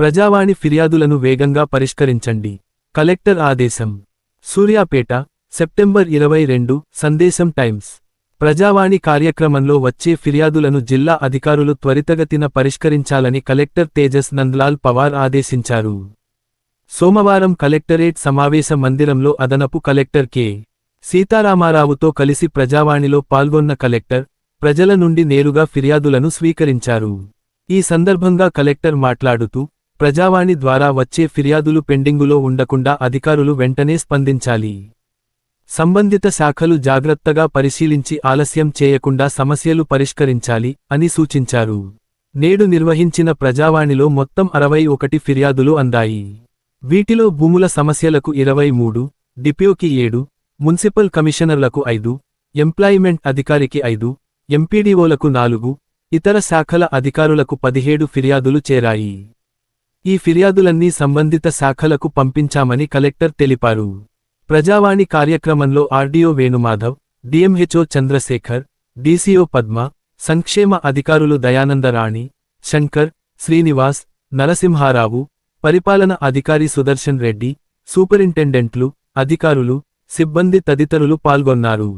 ప్రజావాణి ఫిర్యాదులను వేగంగా పరిష్కరించండి. కలెక్టర్ ఆదేశం. సూర్యాపేట సెప్టెంబర్ ఇరవై రెండు సందేశం టైమ్స్. ప్రజావాణి కార్యక్రమంలో వచ్చే ఫిర్యాదులను జిల్లా అధికారులు త్వరితగతిన పరిష్కరించాలని కలెక్టర్ తేజస్ నంద్లాల్ పవార్ ఆదేశించారు. సోమవారం కలెక్టరేట్ సమావేశ మందిరంలో అదనపు కలెక్టర్ కె. సీతారామారావుతో కలిసి ప్రజావాణిలో పాల్గొన్న కలెక్టర్ ప్రజల నుండి నేరుగా ఫిర్యాదులను స్వీకరించారు. ఈ సందర్భంగా కలెక్టర్ మాట్లాడుతూ ప్రజావాణి ద్వారా వచ్చే ఫిర్యాదులు పెండింగులో ఉండకుండా అధికారులు వెంటనే స్పందించాలి. సంబంధిత శాఖలు జాగ్రత్తగా పరిశీలించి ఆలస్యం చేయకుండా సమస్యలు పరిష్కరించాలి అని సూచించారు. నేడు నిర్వహించిన ప్రజావాణిలో మొత్తం అరవై ఒకటి ఫిర్యాదులు అందాయి. వీటిలో భూముల సమస్యలకు ఇరవై మూడు డిప్యూకి ఏడు మున్సిపల్ కమిషనర్లకు ఐదు ఎంప్లాయిమెంట్ అధికారికి ఐదు ఎంపీడీఓలకు నాలుగు ఇతర శాఖల అధికారులకు పదిహేడు ఫిర్యాదులు చేరాయి. ఈ ఫిర్యాదులన్నీ సంబంధిత శాఖలకు పంపించామని కలెక్టర్ తెలిపారు. ప్రజావాణి కార్యక్రమంలో RDO Venumadhav DMHO Chandrasekhar DCO Padma సంక్షేమ అధికారులు దయానందరాణి శంకర్ శ్రీనివాస్ నరసింహారావు పరిపాలన అధికారి సుదర్శన్ రెడ్డి సూపరింటెండెంట్లు అధికారులు సిబ్బంది తదితరులు పాల్గొన్నారు.